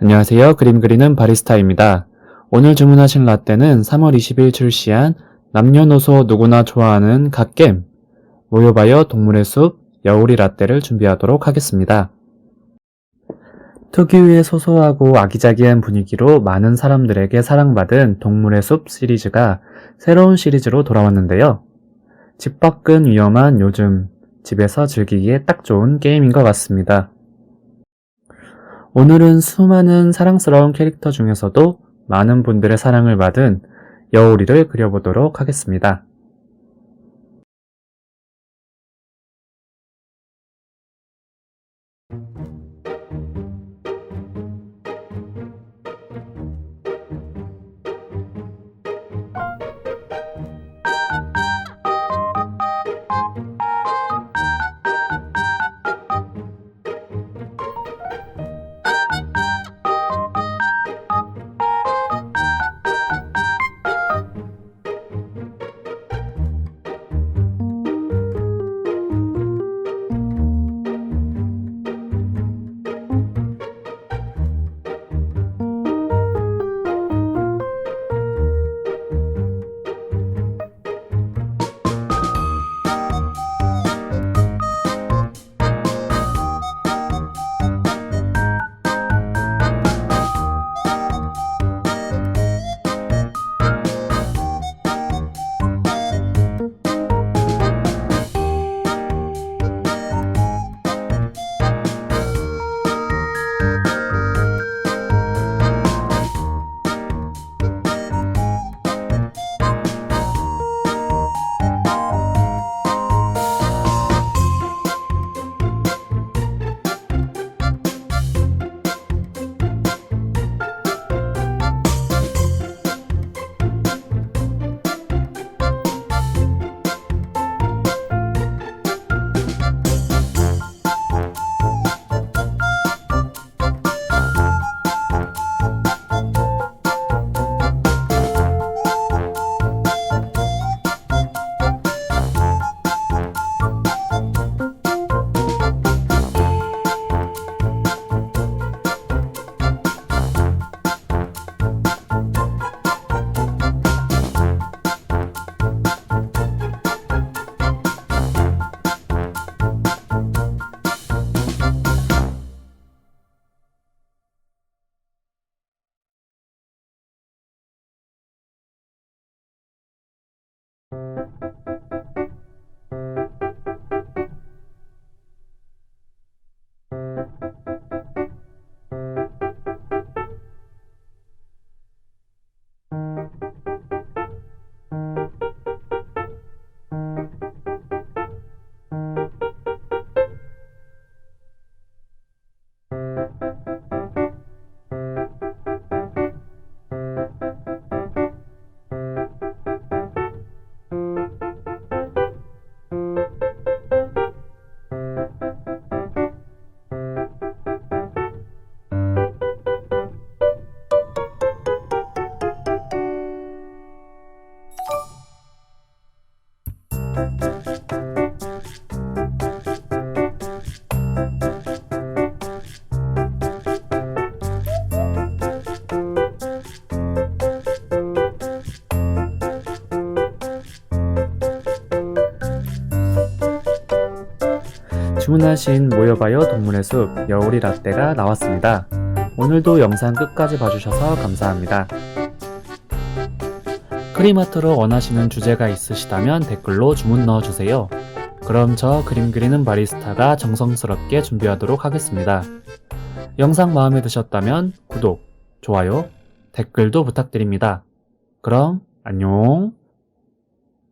안녕하세요. 그림 그리는 바리스타입니다. 오늘 주문하신 라떼는 3월 20일 출시한 남녀노소 누구나 좋아하는 갓겜 모여봐요 동물의 숲 여우리 라떼를 준비하도록 하겠습니다. 특유의 소소하고 아기자기한 분위기로 많은 사람들에게 사랑받은 동물의 숲 시리즈가 새로운 시리즈로 돌아왔는데요. 집 밖은 위험한 요즘 집에서 즐기기에 딱 좋은 게임인 것 같습니다. 오늘은 수많은 사랑스러운 캐릭터 중에서도 많은 분들의 사랑을 받은 여우리를 그려보도록 하겠습니다. 주문하신 모여봐요 동물의 숲 여우리 라떼가 나왔습니다. 오늘도 영상 끝까지 봐주셔서 감사합니다. 크리마트로 원하시는 주제가 있으시다면 댓글로 주문 넣어주세요. 그럼 저 그림 그리는 바리스타가 정성스럽게 준비하도록 하겠습니다. 영상 마음에 드셨다면 구독, 좋아요, 댓글도 부탁드립니다. 그럼 안녕!